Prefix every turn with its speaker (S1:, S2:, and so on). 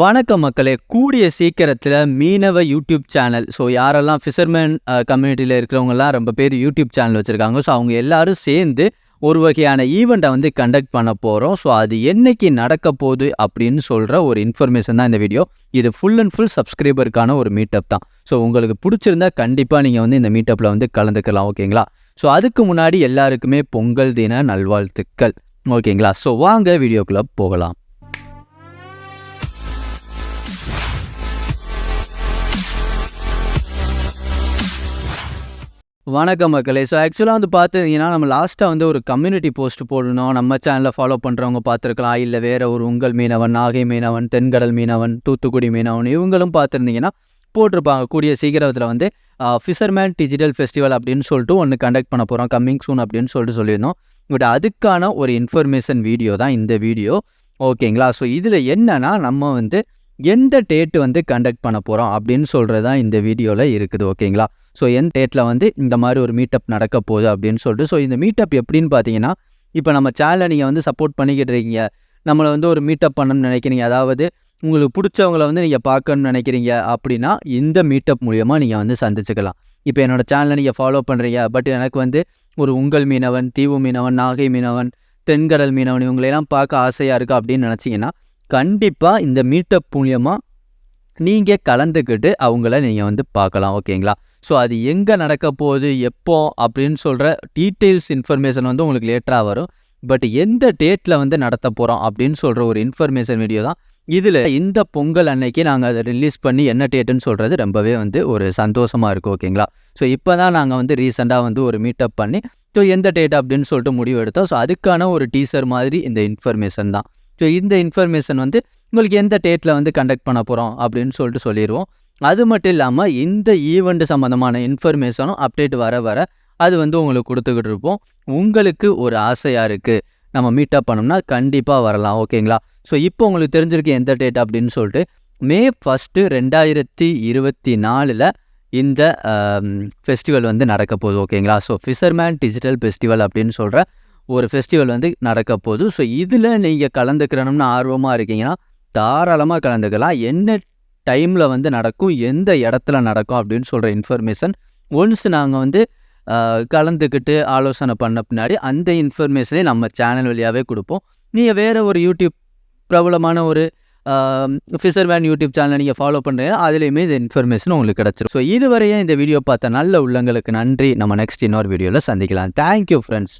S1: வணக்கம் மக்களே. கூடிய சீக்கிரத்தில் மீனவ யூடியூப் சேனல். ஸோ யாரெல்லாம் ஃபிஷர்மேன் கம்யூனிட்டியில் uh, இருக்கிறவங்கலாம் ரொம்ப பேர் யூடியூப் சேனல் வச்சுருக்காங்க. ஸோ அவங்க எல்லாரும் சேர்ந்து ஒரு வகையான ஈவெண்ட்டை வந்து கண்டக்ட் பண்ண போகிறோம் ஸோ அது என்னைக்கு நடக்க போகுது அப்படின்னு சொல்கிற ஒரு இன்ஃபர்மேஷன் தான் இந்த வீடியோ இது ஃபுல் அண்ட் ஃபுல் சப்ஸ்கிரைபருக்கான ஒரு மீட்டப் தான். ஸோ உங்களுக்கு பிடிச்சிருந்தா கண்டிப்பாக நீங்கள் வந்து இந்த மீட்டப்பில் வந்து கலந்துக்கலாம் ஓகேங்களா ஸோ அதுக்கு முன்னாடி எல்லாருக்குமே பொங்கல் தின நல்வாழ்த்துக்கள் ஓகேங்களா ஸோ வாங்க வீடியோக்குள்ளே போகலாம். வணக்கம் மக்களே. ஸோ ஆக்சுவலாக வந்து பார்த்துருந்தீங்கன்னா நம்ம லாஸ்ட்டாக வந்து ஒரு கம்யூனிட்டி போஸ்ட் போடணும். நம்ம சேனலில் ஃபாலோ பண்ணுறவங்க பார்த்துருக்கலாம் இல்லை வேறு ஒரு உங்கள் மீனவன் நாகை மீனவன் தென்கடல் மீனவன் தூத்துக்குடி மீனவன் இவங்களும் பார்த்துருந்தீங்கன்னா போட்டிருப்பாங்க. கூடிய சீக்கிரத்தில் வந்து ஃபிஷர்மேன் டிஜிட்டல் ஃபெஸ்டிவல் அப்படின்னு சொல்லிட்டு ஒன்று கண்டக்ட் பண்ண போகிறோம் கம்மிங் சூன் அப்படின்னு சொல்லிட்டு சொல்லியிருந்தோம். பட் அதுக்கான ஒரு இன்ஃபர்மேஷன் வீடியோ தான் இந்த வீடியோ ஓகேங்களா ஸோ இதில் என்னன்னா நம்ம வந்து எந்த டேட்டு வந்து கண்டக்ட் பண்ண போகிறோம் அப்படின்னு சொல்கிறது தான் இந்த வீடியோவில் இருக்குது ஓகேங்களா ஸோ எந்த டேட்டில் வந்து இந்த மாதிரி ஒரு மீட்டப் நடக்க போகுது அப்படின்னு சொல்லிட்டு ஸோ இந்த மீட்டப் எப்படின்னு பார்த்தீங்கன்னா இப்போ நம்ம சேனலை நீங்கள் வந்து சப்போர்ட் பண்ணிக்கிட்டு இருக்கீங்க. நம்மளை வந்து ஒரு மீட்டப் பண்ணணும்னு நினைக்கிறீங்க. அதாவது உங்களுக்கு பிடிச்சவங்கள வந்து நீங்கள் பார்க்கணும்னு நினைக்கிறீங்க அப்படின்னா இந்த மீட்டப் மூலியமாக நீங்கள் வந்து சந்திச்சுக்கலாம். இப்போ என்னோடய சேனலை நீங்கள் ஃபாலோ பண்ணுறீங்க பட் எனக்கு வந்து ஒரு உங்கள் மீனவன் தீவு மீனவன் நாகை மீனவன் தென்கடல் மீனவன் இவங்களையெல்லாம் பார்க்க ஆசையாக இருக்குது அப்படின்னு நினச்சிங்கன்னா கண்டிப்பாக இந்த மீட்டப் மூலியமாக நீங்கள் கலந்துக்கிட்டு அவங்கள நீங்கள் வந்து பார்க்கலாம் ஓகேங்களா? ஸோ அது எங்கே நடக்க போகுது எப்போ அப்படின்னு சொல்கிற டீட்டெயில்ஸ் இன்ஃபர்மேஷன் வந்து உங்களுக்கு லேட்டராக வரும். பட் எந்த டேட்டில் வந்து நடத்த போகிறோம் அப்படின்னு சொல்கிற ஒரு இன்ஃபர்மேஷன் வீடியோ தான். இதில் இந்த பொங்கல் அன்னைக்கு நாங்கள் அதை ரிலீஸ் பண்ணி என்ன டேட்டுன்னு சொல்கிறது ரொம்பவே வந்து ஒரு சந்தோஷமாக இருக்கும் ஓகேங்களா? ஸோ இப்போ தான் நாங்கள் வந்து ரீசெண்டாக வந்து ஒரு மீட்டப் பண்ணி ஸோ எந்த டேட் அப்படின்னு சொல்லிட்டு முடிவு எடுத்தோம். ஸோ அதுக்கான ஒரு டீசர் மாதிரி இந்த இன்ஃபர்மேஷன் தான். ஸோ இந்த இன்ஃபர்மேஷன் வந்து உங்களுக்கு எந்த டேட்டில் வந்து கண்டக்ட் பண்ண போகிறோம் அப்படின்னு சொல்லிட்டு சொல்லிடுவோம் அது மட்டும் இல்லாமல் இந்த ஈவெண்ட் சம்மந்தமான இன்ஃபர்மேஷனும் அப்டேட் வர வர அது வந்து உங்களுக்கு கொடுத்துக்கிட்டு இருப்போம். உங்களுக்கு ஒரு ஆசையாக இருக்குது நம்ம மீட்டப் பண்ணோம்னா கண்டிப்பாக வரலாம். ஓகேங்களா ஸோ இப்போ உங்களுக்கு தெரிஞ்சிருக்கு எந்த டேட் அப்படின்னு சொல்லிட்டு மே ஃபஸ்ட்டு ரெண்டாயிரத்தி இருபத்தி நாலில் இந்த ஃபெஸ்டிவல் வந்து நடக்க போகுது. ஓகேங்களா ஸோ ஃபிஷர்மேன் டிஜிட்டல் ஃபெஸ்டிவல் அப்படின்னு சொல்கிற ஒரு ஃபெஸ்டிவல் வந்து நடக்க போகுது. ஸோ இதில் நீங்கள் கலந்துக்கிறணும்னு ஆர்வமாக இருக்கீங்கன்னா தாராளமாக கலந்துக்கலாம். என்ன டைமில் வந்து நடக்கும் எந்த இடத்துல நடக்கும் அப்படின்னு சொல்கிற இன்ஃபர்மேஷன் ஒன்ஸ் நாங்கள் வந்து கலந்துக்கிட்டு ஆலோசனை பண்ண பின்னாடி அந்த இன்ஃபர்மேஷனே நம்ம சேனல் வழியாகவே கொடுப்போம். நீங்கள் வேறு ஒரு யூடியூப் பிரபலமான ஒரு ஃபிஷர்மேன் யூடியூப் சேனலை நீங்கள் ஃபாலோ பண்ணுறீங்கன்னா அதுலேயுமே இந்த இன்ஃபர்மேஷன் உங்களுக்கு கிடச்சிரும். ஸோ இதுவரையும் இந்த வீடியோ பார்த்த நல்ல உள்ளங்களுக்கு நன்றி. நம்ம நெக்ஸ்ட் இன்னொரு வீடியோவில் சந்திக்கலாம். Thank you friends